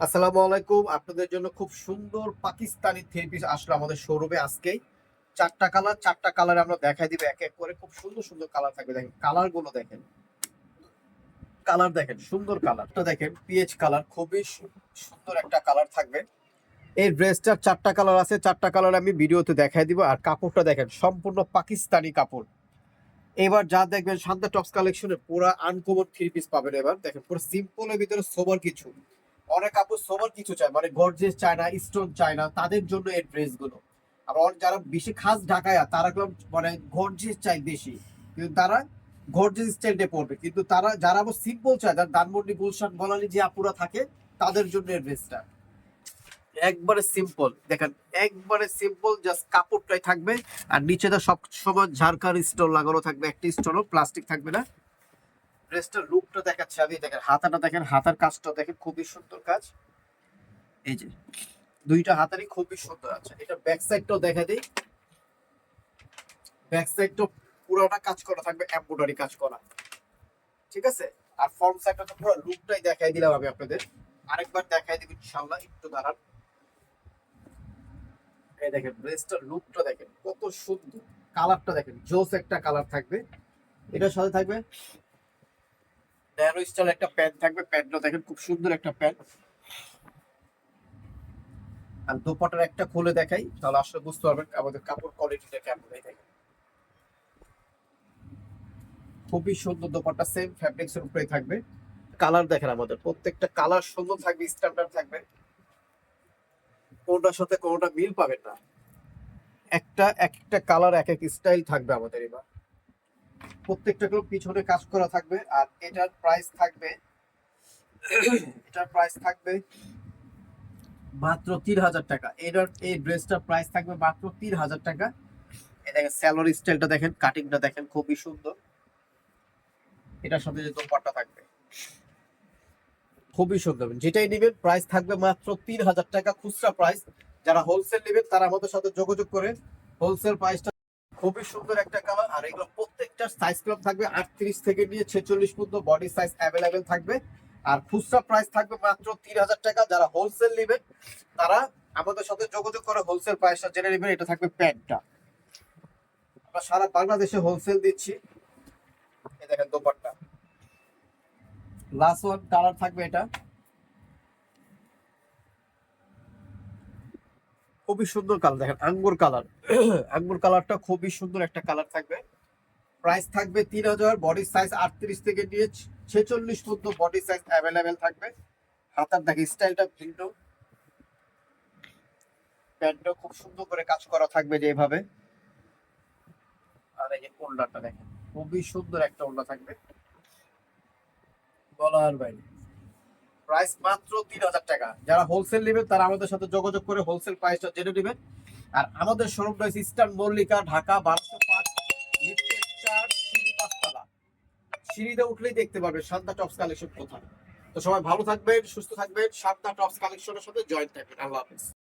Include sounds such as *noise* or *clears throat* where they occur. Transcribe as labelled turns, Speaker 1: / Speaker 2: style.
Speaker 1: আসসালামু আলাইকুম। আপনাদের জন্য খুব সুন্দর পাকিস্তানি থ্রি পিস আসলো আমাদের শোরুমে আজকেই চারটা কালার চারটা কালার আমরা দেখাই দিব এক এক করে। খুব সুন্দর সুন্দর কালার থাকবে। দেখেন কালারগুলো দেখেন। কালার দেখেন, সুন্দর কালারটা দেখেন পিএইচ কালার খুবই সুন্দর একটা কালার থাকবে। এই ড্রেসটার চারটা কালার আছে। চারটা কালার আমি ভিডিওতে দেখাই দিব। আর কাপড়টা দেখেন, সম্পূর্ণ পাকিস্তানি কাপড়। এবার যা দেখবেন শান্তা টপস কালেকশনে পুরো আনকমন থ্রি পিস পাবেন এবার। দেখেন, পুরো সিম্পলের ভিতরে সোবার কিছু। অনেক কাপড় সোবার কিছু চায় মানে গর্জেস চায় না স্টোন চায় না তাদের জন্য এই ড্রেসগুলো। আবার যারা বেশি খাস ঢাকায় তারা মানে গর্জেস চাই বেশি। কিন্তু তারা গর্জেস স্টাইলটা পড়বে কিন্তু তারা, যারা আবার সিম্পল চায়, যারা ধানমন্ডি, গুলশান গলালি যে আপুরা থাকে, তাদের জন্য এই ড্রেসটা একবারে সিম্পল দেখেন, একবারে সিম্পল জাস্ট কাপড়টাই থাকবে, আর নিচে তো সব সময় ঝাড়কার স্টোন লাগানো থাকবে, একটা স্টোনও প্লাস্টিক থাকবে না। ড্রেসটার লুকটা দেখাচ্ছে আমি দেখেন, হাতাটা দেখেন, হাতার কাজটা দেখেন, খুবই সুন্দর কাজ। এই যে, দুইটা হাতারই খুবই সুন্দর আছে। এটা ব্যাক সাইডটাও দেখা দিই। ব্যাক সাইডটাও পুরোটা কাজ করা থাকবে এমব্রয়ডারি কাজ করা। ঠিক আছে? আর ফ্রন্ট সাইডটা তো পুরো লুকটাই দেখাই দিলাম আমি আপনাদের। আরেকবার দেখাই দিব ইনশাআল্লাহ, একটু দাঁড়ান। এই দেখেন ড্রেসটার লুকটা দেখেন, কত সুন্দর। কালারটা দেখেন, জোস একটা কালার থাকবে। এটার সাথে থাকবে স্টাইল একটা প্যান্ট থাকবে প্যান্টটা দেখেন খুব সুন্দর একটা প্যান্ট আর দোপাটার একটা খুলে দেখাই, তাহলে আসলে বুঝতে পারবেন আমাদের কাপড় কোয়ালিটিটা কেমন খুবই সুন্দর দোপাট্টা সেম ফ্যাব্রিক্স এর উপরে থাকবে। কালার দেখেন আমাদের, প্রত্যেকটা কালার সুন্দর থাকবে স্ট্যান্ডার্ড থাকবে। কোনটার সাথে কোনটা মিল পাবেন না। একটা এক একটা কালার এক এক স্টাইল থাকবে আমাদের এবার। প্রত্যেকটা গুলো পিছনে কাজ করা থাকবে আর এটার প্রাইস থাকবে, এটার প্রাইস থাকবে মাত্র তিন হাজার টাকা। এটার, এই ড্রেসটার প্রাইস থাকবে মাত্র তিন হাজার টাকা। এই দেখেন স্যালোর স্টাইলটা দেখেন কাটিংটা দেখেন, খুবই সুন্দর। এটার সাথে যে দোপাট্টা থাকবে, খুবই সুন্দর। যেটাই নেবেন প্রাইস থাকবে মাত্র তিন হাজার টাকা খুচরা প্রাইস যারা হোলসেল নেবেন, তারা আমাদের সাথে যোগাযোগ করে হোলসেল প্রাইসটা খুবই সুন্দর একটা কালার আর এগুলো প্রত্যেকটার সাইজ ক্লাব থাকবে আটত্রিশ থেকে নিয়ে ছেচল্লিশ পর্যন্ত বডি সাইজ অ্যাভেলেবেল থাকবে। আর খুচরা প্রাইস থাকবে মাত্র তিন হাজার টাকা। যারা হোলসেল নেবেন, তারা আমাদের সাথে যোগাযোগ করে হোলসেল প্রাইসটা জেনে নেবেন। এটা থাকবে প্যান্টটা। আমরা সারা বাংলাদেশে হোলসেল দিচ্ছি। এই দেখেন দোপাট্টা। লাস্ট ওয়ান কালার থাকবে এটা। খুবই সুন্দর কালার দেখেন, আঙ্গুর কালার *clears throat* আঙ্গুর কালারটা খুবই সুন্দর একটা কালার থাকবে। প্রাইস থাকবে তিন হাজার বডি সাইজ আটত্রিশ থেকে নিয়ে ছেচল্লিশ পর্যন্ত বডি সাইজ অ্যাভেলেবেল থাকবে। হাতার দেখে স্টাইলটা ভিন্ন। প্যান্টটা খুব সুন্দর করে কাজ করা থাকবে যে এভাবে। আর এই যে ওড়নাটা দেখেন, খুবই সুন্দর একটা ওড়না থাকবে। বলার বাইরে। প্রাইস মাত্র তিন হাজার টাকা। যারা হোলসেল নেবেন, তারা আমাদের সাথে যোগাযোগ করে হোলসেল প্রাইসটা জেনে নেবেন। আর আমাদের শোরুম রয়েছে ইস্টার্ন মল্লিকা ঢাকা, বারোশো পাঁচ সিঁড়িতে উঠলেই দেখতে পাবে সান্তা টপস কালেকশন কোথায়। তো সবাই ভালো থাকবেন, সুস্থ থাকবেন শান্তা টপস কালেকশনের সাথে জয়েন থাকবেন। আল্লাহ হাফিজ।